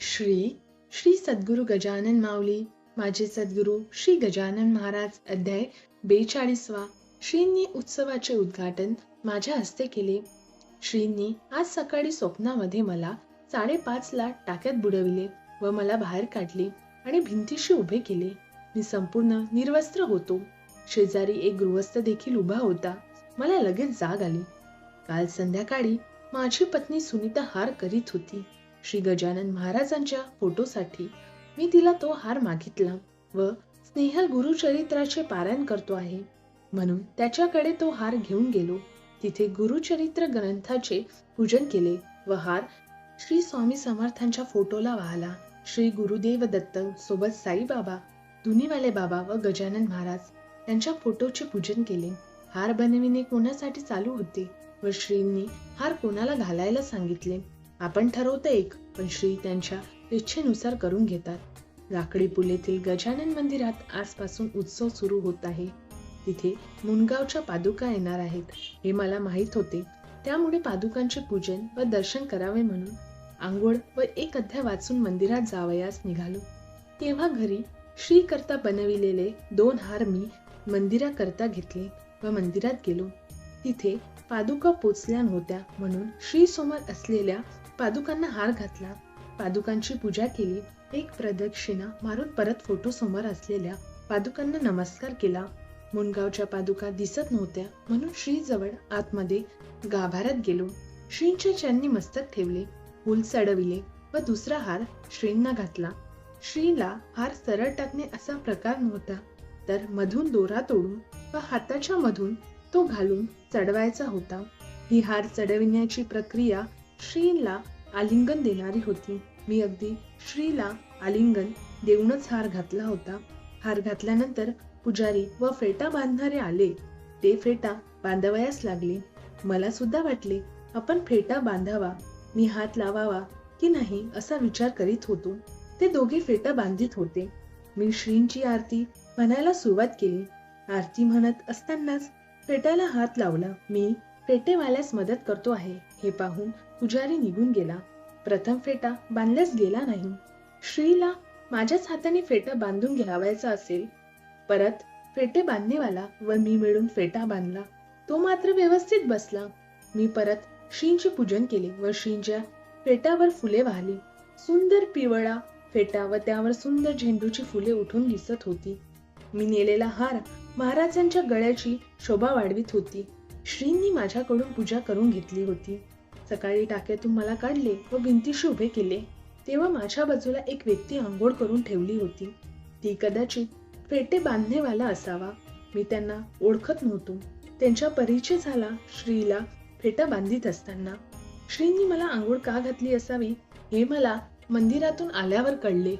श्री श्री सद्गुरु गजानन माऊली माझे सद्गुरु श्री गजानन महाराज अध्याय बेचाळीसवा श्रींनी उत्सवाचे उद्घाटन माझ्या हस्ते केले. श्रींनी आज सकाळी स्वप्नामध्ये मला साडेपाचला टाक्यात बुडविले व मला बाहेर काढले आणि भिंतीशी उभे केले. मी संपूर्ण निर्वस्त्र होतो. शेजारी एक गृहस्थ देखील उभा होता. मला लगेच जाग आली. काल संध्याकाळी माझी पत्नी सुनीता हार करीत होती. श्री गजानन महाराजांच्या फोटोसाठी मी तिला तो हार मागितला व स्नेहल गुरुचरित्राचे पारायण करतो आहे. म्हणून त्याच्याकडे तो हार घेऊन गेलो. तिथे गुरुचरित्र ग्रंथाचे पूजन केले व हार श्री स्वामी समर्थांच्या फोटोला वाहला. श्री गुरुदेव दत्त सोबत साईबाबा दुनीवाले बाबा व गजानन महाराज यांच्या फोटोचे पूजन केले. हार बनविणे कोणासाठी चालू होते व श्रींनी हार कोणाला घालायला सांगितले? आपण ठरवतं एक पण श्री त्यांच्या इच्छेनुसार करून घेतात. लाकडी पुलेतील गजानन मंदिरात आजपासून उत्सव सुरू होत आहे. तिथे मुनगावच्या पादुका येणार आहेत हे मला माहीत होते. त्यामुळे पादुकांचे पूजन व दर्शन करावे म्हणून आंघोळ व एक अध्याय वाचून मंदिरात जावयास निघालो. तेव्हा घरी श्री करता बनविलेले दोन हार मी मंदिराकरता घेतले व मंदिरात गेलो. तिथे पादुका पोचल्या नव्हत्या म्हणून श्री समोर असलेल्या पादुकांना हार घातला. पादुकांची पूजा केली. एक प्रदक्षिणा मारून परत फोटो समोर असलेल्या पादुकांना नमस्कार केला. मुनगावच्या पादुका दिसत नव्हत्या म्हणून श्री जवळ आतमध्ये गाभाऱ्यात गेलो. श्रींच्या चरणी मस्तक ठेवले. फुल चढविले व दुसरा हार श्रींना घातला. श्रीला हार सरळ टाकणे असा प्रकार नव्हता. तर मधून दोरा तोडून व हाताच्या मधून तो घालून चढवायचा होता. ही हार चढविण्याची प्रक्रिया श्रीला आलिंगन देणारी होती. मी अगदी श्रीला आलिंगन देऊनच हार घातला होता. हार घातल्यानंतर पुजारी व फेटा बांधणारे आले. ते फेटा बांधवयास लागले. मला सुद्धा वाटले आपण फेटा बांधावा. मी हात लावावा की नाही असा विचार करीत होतो. ते दोघे फेटा बांधित होते. मी श्रींची आरती म्हणायला सुरुवात केली. आरती म्हणत असतानाच फेट्याला हात लावला. मी फेटेवाल्यास मदत करतो आहे. हे पाहून पुजारी निघून गेला. प्रथम फेटा बांधल्यास गेला नाही. श्रीला माझ्याच हाताने फेटा बांधून घ्यावायचा असेल. परत फेटे बांधणेवाला व मी मिळून फेटा बांधला. तो मात्र व्यवस्थित बसला. मी परत श्रींचे पूजन केले व श्रींच्या फेटावर फुले वाहली. सुंदर पिवळा फेटा व त्यावर सुंदर झेंडूची फुले उठून दिसत होती. मी नेलेला हार महाराजांच्या गळ्याची शोभा वाढवित होती. श्रींनी माझ्याकडून पूजा करून घेतली होती. सकाळी टाक्यातून मला काढले व भिंतीशी उभे केले. तेव्हा माझ्या बाजूला एक व्यक्ती आंघोळ करून ठेवली होती. ती कदाचित फेटे बांधणेवाला असावा. मी त्यांना ओळखत नव्हतो. त्यांच्या परिचय झाला श्रीला फेटा बांधित असताना. श्रींनी मला आंघोळ का घातली असावी हे मला मंदिरातून आल्यावर कळले.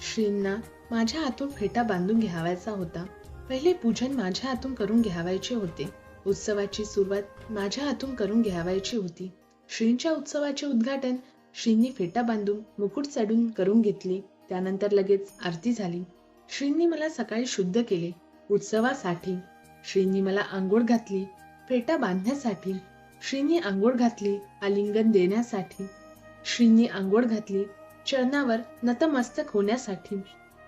श्रींना माझ्या हातून फेटा बांधून घ्यावायचा होता. पहिले पूजन माझ्या हातून करून घ्यावायचे होते. उत्सवाची सुरुवात माझ्या हातून करून घ्यावायची होती. श्रींच्या उत्सवाचे उद्घाटन श्रींनी फेटा बांधून मुकुट चढून करून घेतली. त्यानंतर लगेच आरती झाली. श्रींनी मला सकाळी शुद्ध केले. उत्सवासाठी श्रींनी मला आंघोळ घातली. फेटा बांधण्यासाठी श्रींनी आंघोळ घातली. आलिंगन देण्यासाठी श्रींनी आंघोळ घातली. चरणावर नतमस्तक होण्यासाठी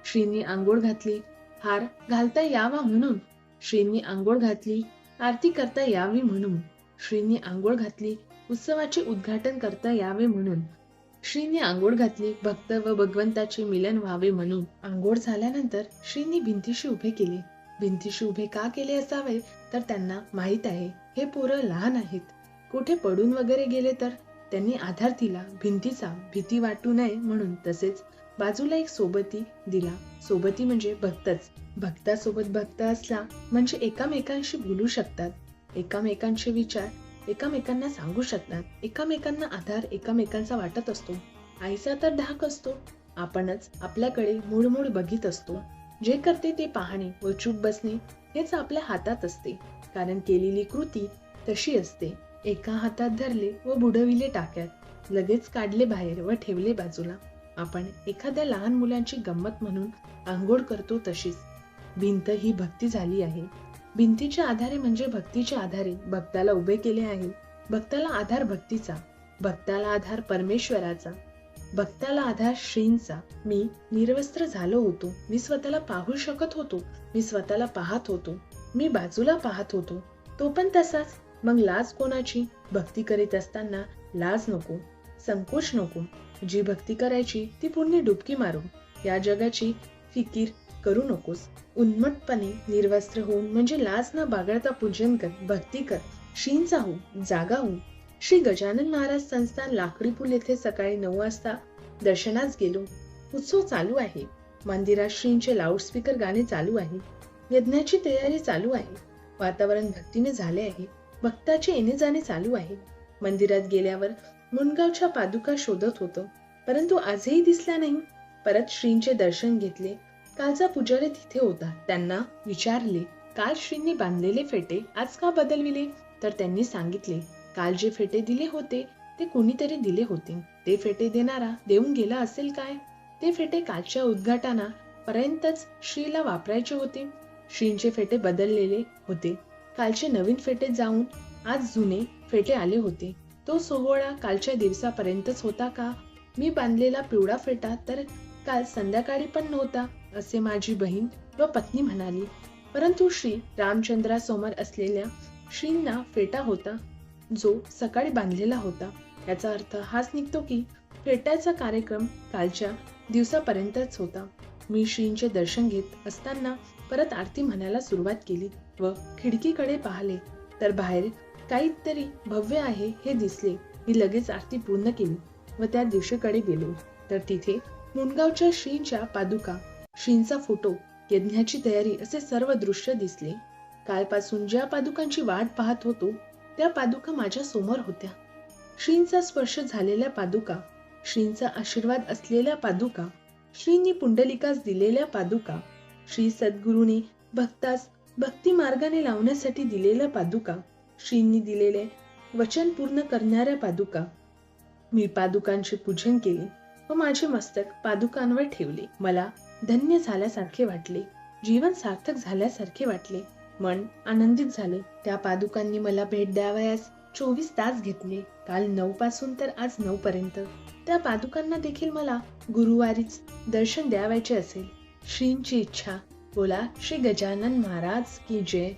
श्रींनी आंघोळ घातली. हार घालता यावा म्हणून श्रींनी आंघोळ घातली. आरती करता यावी म्हणून. श्रींनी आंघोळ घातली उत्सवाचे उद्घाटन करता यावे म्हणून. श्रींनी आंघोळ घातली भक्त व भगवंताचे मिलन व्हावे म्हणून. आंघोळ झाल्यानंतर श्रींनी भिंतीशी उभे केले. भिंतीशी उभे का केले असावे? तर त्यांना माहीत आहे हे पोरं लहान आहेत. कुठे पडून वगैरे गेले तर? त्यांनी आधार दिला भिंतीचा भीती वाटू नये म्हणून तसेच बाजूला एक सोबती दिला. सोबती म्हणजे भक्तच. भक्तासोबत भक्त असला म्हणजे एकामेकांशी बोलू शकतात. एकामेकांचे विचार एकामेकांना सांगू शकतात. एकामेकांना आधार एकामेकांचा वाटत असतो. आईचा तर धाक असतो. आपणच आपल्याकडे मूळमूळ बघित असतो. जे करते ते पाहणे व चूप बसणे हेच आपल्या हातात असते. कारण केलेली कृती तशी असते. एका हातात धरले व बुडविले टाक्यात. लगेच काढले बाहेर व ठेवले बाजूला. आपण एखाद्या लहान मुलांची गंमत म्हणून आंघोळ करतो तशीच. भिंत ही भक्ती झाली आहे. भिंतीच्या आधारे म्हणजे भक्तीच्या आधारे भक्ताला उभे केले आहे. भक्ताला आधार भक्तीचा भक्ताला आधार परमेश्वराचा भक्ताला आधार श्रींचा. मी निर्वस्त्र झालो होतो. मी स्वतःला पाहू शकत होतो. मी स्वतःला पाहत होतो. मी बाजूला पाहत होतो. तो पण तसाच. मग लाज कोणाची? भक्ती करीत असताना लाज नको संकोच नको. जी भक्ती करायची ती पुण्य डुबकी मारून. या जगाची फिकीर करू नकोस. उन्मटपणे निर्वस्त्र होऊन म्हणजे लाज न बागळता पूजन कर भक्ती कर. श्रींचा हो जागा हो श्री गजानन महाराज संस्थान लाकडी पूल येथे सकाळी नऊ वाजता दर्शनास गेलो. उत्सव चालू आहे. मंदिरात श्रींचे लाऊडस्पीकर गाणे चालू आहे. यज्ञाची तयारी चालू आहे. वातावरण भक्तीने झाले आहे. भक्ताचे येणे जाणे चालू आहे. मंदिरात गेल्यावर मुनगावच्या पादुका शोधत होतं. परंतु आजही दिसल्या नाही. परत श्रींचे दर्शन घेतले. कालचा पुजारी तिथे होता. त्यांना विचारले काल श्रींनी बांधलेले फेटे आज का बदलविले? तर त्यांनी सांगितले काल जे फेटे दिले होते ते कुणीतरी दिले होते. ते फेटे देणारा देऊन गेला असेल काय? ते फेटे कालच्या उद्घाटना पर्यंतच श्रीला वापरायचे होते. श्रींचे फेटे बदललेले होते. कालचे नवीन फेटे जाऊन आज जुने फेटे आले होते. तो सोहळा कालच्या दिवसापर्यंतच होता का? मी बांधलेला पिवळा फेटा तर काल संध्याकाळी पण नव्हता असे माझी बहीण व पत्नी म्हणाली. परंतु श्री रामचंद्रासमोर असलेल्या श्रींना फेटा होता जो सकाळी बांधलेला होता. याचा अर्थ हाच निघतो की फेट्याचा कार्यक्रम कालच्या दिवसापर्यंतच होता. मी श्रींचे दर्शन घेत असताना परत आरती म्हणायला सुरुवात केली व खिडकीकडे पाहिले. तर बाहेर काहीतरी भव्य आहे हे दिसले. मी लगेच आरती पूर्ण केली व त्या दिवशीकडे गेलो. तर तिथे मुनगावच्या श्रींच्या पादुका श्रींचा फोटो यज्ञाची तयारी असे सर्व दृश्य दिसले. कालपासून ज्या पादुकांची वाट पाहत होतो त्या पादुका माझ्यासमोर होत्या. श्रींचा स्पर्श झालेल्या पादुका श्रींचा आशीर्वाद असलेल्या पादुका श्रींनी पुंडलिकास दिलेल्या पादुका श्री सद्गुरूंनी भक्तास भक्ती मार्गाने लावण्यासाठी दिलेल्या पादुका श्रींनी दिलेले वचन पूर्ण करणाऱ्या पादुका. मी पादुकांचे पूजन केले व माझे मस्तक पादुकांवर ठेवले. मला धन्य झाल्यासारखे वाटले. जीवन सार्थक झाल्यासारखे वाटले. मन आनंदित झाले. त्या पादुकांनी मला भेट द्यावयास चोवीस तास घेतले. काल नऊ पासून तर आज नऊ पर्यंत. त्या पादुकांना देखील मला गुरुवारीच दर्शन द्यावायचे असेल. श्रींची इच्छा. बोला श्री गजानन महाराज की जय.